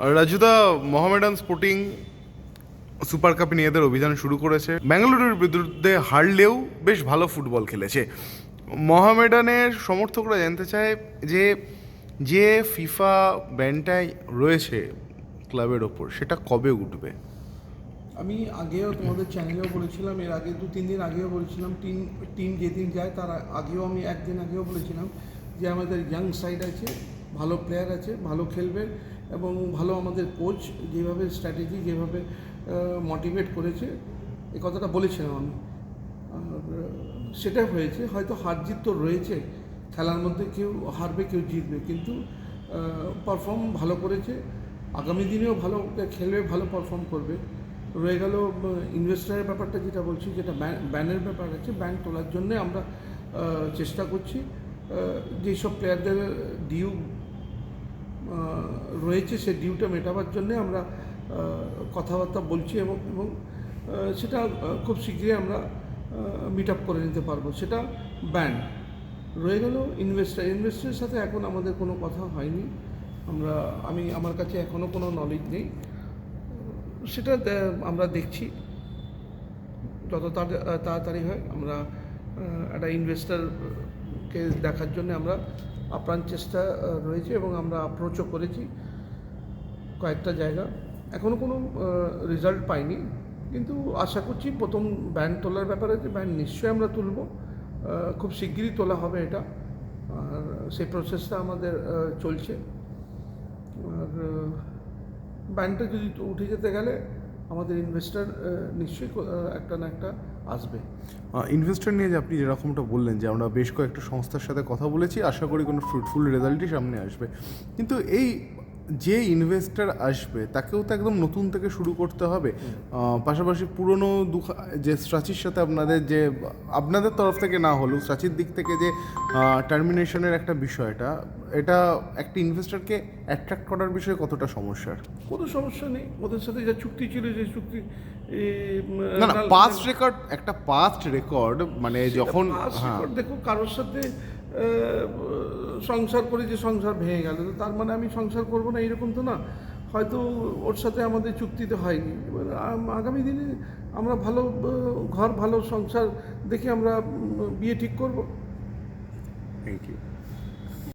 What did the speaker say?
রাজুদা, Mohammedan sporting super কাপে নিয়ে এদের অভিযান শুরু করেছে। ব্যাঙ্গালুরুর বিরুদ্ধে হারলেও বেশ ভালো ফুটবল খেলেছে। মোহামেডানের সমর্থকরা জানতে চায় যে যে ফিফা ব্যানটাই রয়েছে ক্লাবের ওপর, সেটা কবে উঠবে? আমি আগেও তোমাদের চ্যানেলেও বলেছিলাম, এর আগে দু, তিন দিন আগেও বলেছিলাম, টিম টিম যেদিন যায় তার আগেও আমি একদিন আগেও বলেছিলাম যে আমাদের ইয়াং সাইড আছে, ভালো প্লেয়ার আছে, ভালো খেলবে। এবং ভালো আমাদের কোচ যেভাবে স্ট্র্যাটেজি যেভাবে মোটিভেট করেছে, এ কথাটা বলেছিলাম আমি। সেটা হয়েছে, হয়তো হার জিত তো রয়েছে, খেলার মধ্যে কেউ হারবে, কেউ জিতবে, কিন্তু পারফর্ম ভালো করেছে, আগামী দিনেও ভালো খেলবে, ভালো পারফর্ম করবে। রয়ে গেল ইনভেস্টারের ব্যাপারটা যেটা বলছি, যেটা ব্যানের ব্যাপার আছে ব্যান তোলার জন্যে আমরা চেষ্টা করছি যেসব প্লেয়ারদের ডিউ রয়েছে সেই ডিউটা মেটাবার জন্যে আমরা কথাবার্তা বলছি এবং এবং সেটা খুব শীঘ্রই আমরা মিট আপ করে নিতে পারব। সেটা ব্যান্ড রয়ে গেল ইনভেস্টার ইনভেস্টারের সাথে এখন আমাদের কোনো কথা হয়নি। আমরা, আমি, আমার কাছে এখনও কোনো নলেজ নেই। সেটা আমরা দেখছি। যত তাড়া- তাড়াতাড়ি হয়, আমরা একটা ইনভেস্টারকে দেখার জন্য আমরা আপ্রাণ চেষ্টা রয়েছে এবং আমরা অ্যাপ্রোচও করেছি কয়েকটা জায়গা। এখনও কোনো রেজাল্ট পাইনি। কিন্তু আশা করছি প্রথম ব্যান্ড তোলার ব্যাপারে যে ব্যান্ড নিশ্চয়ই আমরা তুলব। খুব শিগগিরই তোলা হবে এটা। আর সেই প্রসেসটা আমাদের চলছে। আর ব্যান্ডটা যদি উঠে যেতে গেলে আমাদের ইনভেস্টার নিশ্চয়ই একটা না একটা আসবে। ইনভেস্টর নিয়ে যে আপনি যেরকমটা বললেন যে আমরা বেশ কয়েকটা সংস্থার সাথে কথা বলেছি, আশা করি কোনো ফ্রুটফুল রেজাল্টই সামনে আসবে। কিন্তু এই যে ইনভেস্টার আসবে তাকেও তো একদম নতুন থেকে শুরু করতে হবে। পাশাপাশি পুরনো দুঃখ যে স্ট্রাচির সাথে আপনাদের যে আপনাদের তরফ থেকে না হলেও স্ট্রাচির দিক থেকে যে টার্মিনেশনের একটা বিষয়টা এটা একটা ইনভেস্টরকে অ্যাট্রাক্ট করার বিষয়ে কতটা সমস্যার? কোনো সমস্যা নেই। ওদের সাথে যা চুক্তি ছিল যে চুক্তি না না পাস্ট রেকর্ড একটা পাস্ট রেকর্ড মানে যখন হ্যাঁ। দেখো কারোর সাথে সংসার করে যে সংসার ভেঙে গেল। তার মানে আমি সংসার করব না এরকম তো না। হয়তো ওর সাথে আমাদের চুক্তিতে হয়নি। এবার আগামী দিনে আমরা ভালো ঘর ভালো সংসার দেখে আমরা বিয়ে ঠিক করব। Thank you